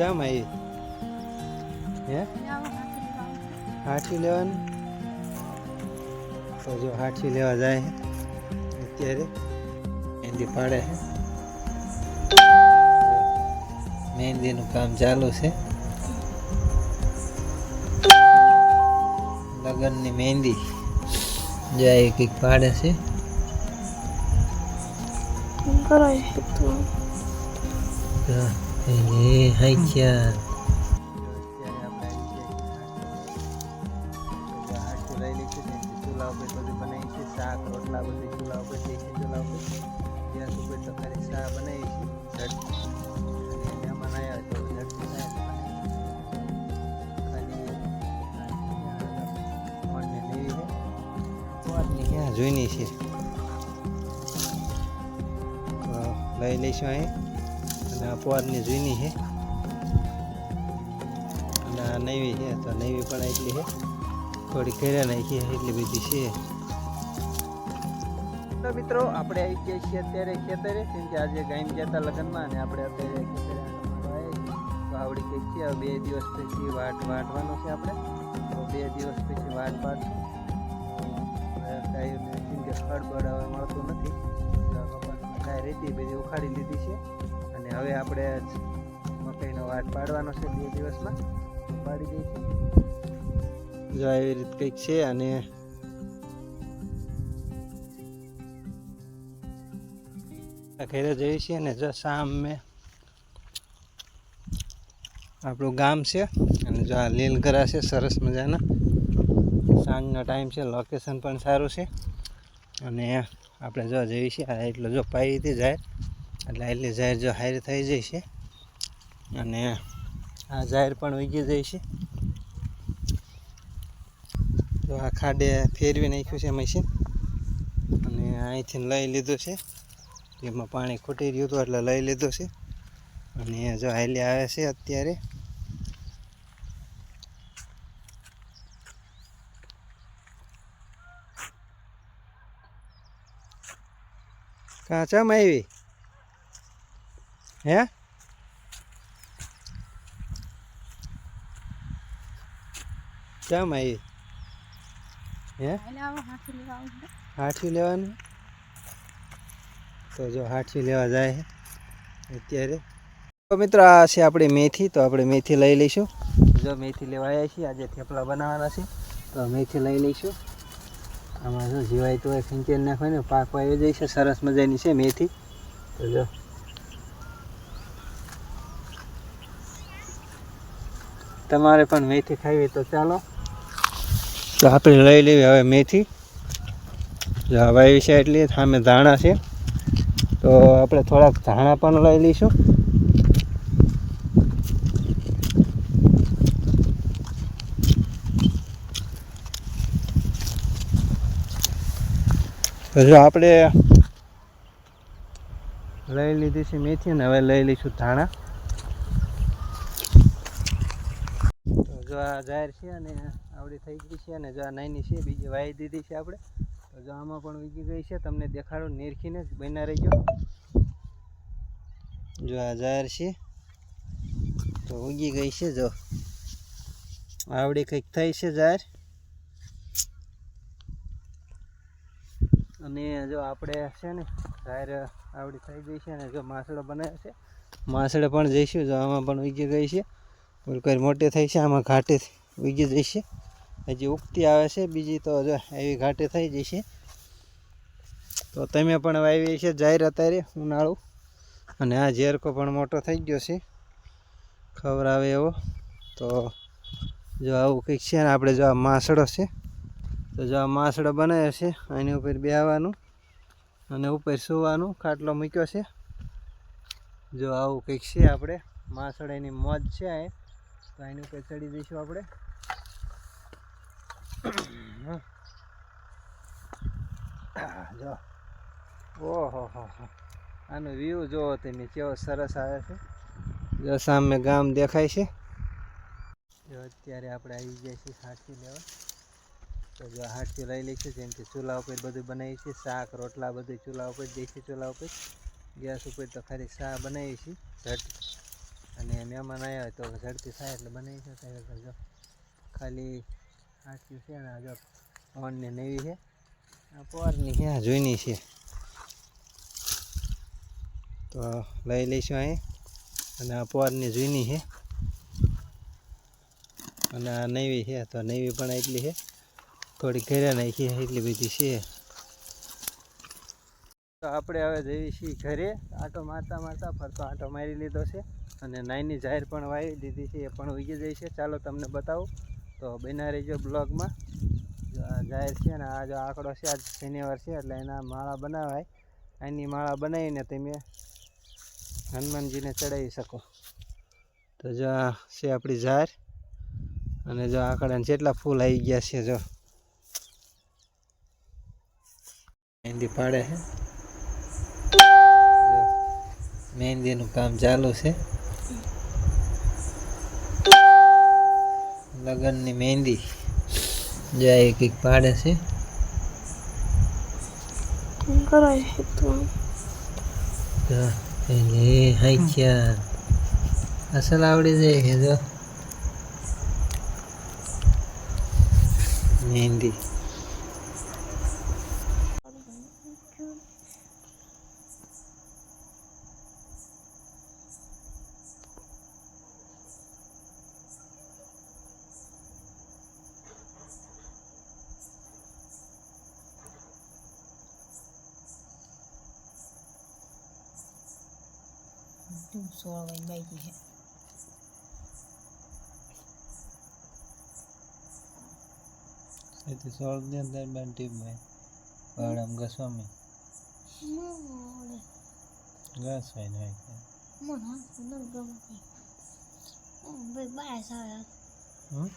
ચમ આવી હે? હાથી લેવાનું? તો જો હાથી લેવા જાય અત્યારે. મહેંદી પાડે મહેંદીનું કામ ચાલુ છે. લગ્નની મહેંદી જાય કંઈક પાડે છે. તો એ છે શાક રોટલા બધું ચૂલા ઉપર દેશી ચૂલા ઉપર ગેસ ઉપર તો ખાલી શા બનાવી છે મહેમાન આવ્યા તો ખાલી જોઈની છે લઈ લઈશું અહીં અને આ પોરની જૂની છે. અને નવી છે, તો નવી પણ એટલી છે. થોડી ઘરે નાખી એટલી બધી છે. તો મિત્રો, આપણે આવી ગયા છીએ અત્યારે ખેતરે, કેમ કે આજે ગાયન ગયા હતા લગ્નમાં અને આપણે અત્યારે ખેતરે આવડી ગઈ છે, હવે બે દિવસ પછી વાટ વાટવાનો છે આપણે. તો બે દિવસ પછી વાટ વાટશું કેમ કે ખડબડ હવે મળતું નથી. કાંઈ રેતી બધી ઉખાડી લીધી છે. અને હવે આપણે મકાઈનો વાટ પાડવાનો છે બે દિવસમાં. પાડી દઈશું જો એવી રીત કંઈક છે અને ઘરે જઈએ છીએ ને જો સામે આપણું ગામ છે અને જો આ લીલગરા છે, સરસ મજાના. સાંજનો ટાઈમ છે લોકેશન પણ સારું છે. અને આપણે જો જઈએ છીએ, આ એટલો જો પાઈ હતી જાય. એટલે આટલી જાહેર જો હાયર થઈ જાય છે. અને આ જાહેર પણ ઉગી જાય છે. તો આ ખાડે ફેરવી નાખ્યું છે મશીન. અને અહીંથી લઈ લીધું છે. એમાં પાણી ખૂટી રહ્યું હતું એટલે લઈ લીધું છે. અને જો હાલી આવે છે અત્યારે. કાચામાં આવી? હે? કેમ આવી? હે? હાથી લેવાનું? તો જો હાથી લેવા જાય અત્યારે. તો મિત્રો આ છે આપણી મેથી, તો આપણે મેથી લઈ લઈશું. જો મેથી લેવા આવ્યા છીએ, આજે થેપલા બનાવવાના છે. તો મેથી લઈ લઈશું. આમાં જો જીવાય તો સિંચન નાખવાય ને પાક આવી જાય છે સરસ મજાની છે મેથી. તો જો. તમારે પણ મેથી ખાવી તો ચાલો. તો આપણે લઈ લેવી હવે મેથી. જો હવે એવી છે એટલી, સામે ધાણા છે. તો આપણે થોડાક ધાણા પણ લઈ લઈશું. જો આપણે લઈ લીધી છે મેથી ને હવે લઈ લઈશું ધાણા. જો આ જાહેર છે અને આવડી થઈ ગઈ છે અને જો આ નાની છે, બીજી વાવી દીધી છે આપણે. તો જો આમાં પણ વીગી ગઈ છે, તમને દેખાડો, નીરખીને જ બના રહીજો. જો આ જાહેર છે, તો ઉગી ગઈ છે, જો. આવડી કંઈક થઈ છે જાહેર. અને જો આપણે છે ને, જાહેર આવડી થઈ ગઈ છે અને જો માસડો બનાવે છે માસડે પણ જઈશું, જો આમાં પણ ઉગી ગઈ છે. કોઈ મોટી થઈ છે, આમાં ઘાટે ઉગી જશે હજી ઉગતી આવે છે, બીજી તો જો એવી ઘાટે થઈ જશે તો તમે પણ વાવી છે જાહેર અત્યારે ઉનાળું. અને આ ઝેરકો પણ મોટો થઈ ગયો છે. ખબર આવે એવો. તો જો આવું કંઈક છે આપણે જો આ માસડો છે. તો જો આ માસડો બનાવ્યો છે એની ઉપર બેહવાનું અને ઉપર સુવાનું. ખાટલો મૂક્યો છે. જો આવું કંઈક છે આપણે. માસડાની મોજ છે આ. તો એની ઉપર દઈશું આપણે. જો. ઓહો, હો હો. આનો વ્યૂ જોવો તમે કેવો સરસ આવે છે. જો સામે ગામ દેખાય છે. જો અત્યારે આપણે આવી ગયા છીએ હાથી લેવા. તો જો હાથી લઈ લઈશું જેમ કે ચૂલા ઉપર બધું બનાવીએ છીએ. શાક, રોટલા બધું ચૂલા ઉપર, દેશી ચૂલા ઉપર. ગેસ ઉપર તો ખાલી શા બનાવીએ છીએ. ઝટ અને મહેમાન આવ્યા તો ઝડપી થાય એટલે બનાવી શકાય. જો ખાલી આટલું છે ને, જો ઓનને નવી છે. આ પવારની છે આ જોઈની છે? તો લઈ લઈશું અહીં. અને આ પવારની જોઈની છે. અને આ નવી છે, તો નવી પણ એટલી છે. થોડી ઘરે નાખી એટલી બધી છે. તો આપણે હવે જઈએ છીએ ઘરે. આટો મારતા મારતા ફરતો આટો મારી લીધો છે. અને નાઈની જાહેર પણ વાવી દીધી છે, એ પણ ઉગી જાય છે. ચાલો તમને બતાવું. તો બના રહીજો બ્લોગમાં. જો આ જાહેર છે ને, આ જો આંકડો છે, આજ શનિવાર છે, એટલે એના માળા બનાવાય. એની માળા બનાવીને તમે હનુમાનજીને ચડાવી શકો. તો જો આ છે આપણી જાહેર. અને જો આંકડાને જેટલા ફૂલ આવી ગયા છે, જો. મહેંદી પાડે છે. મહેંદીનું કામ ચાલુ છે. લગ્નની મહેંદી જો આ એક એક પાડે છે. કરાય તું. જો એને અસલ આવડી જાય છે જો મહેંદી. તું સોળ બાકી છે એટલે તો સોળની અંદર બંટી મેં પાડમ ગસ્વામી હાથ ન ગમે ભાઈ બાય સાવે હમ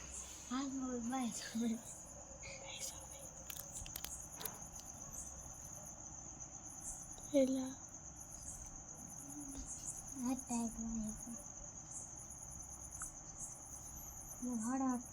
હાથમાં બાય સાવે પેલા હાથ ટાઈટ વાય હું હાડા હાથ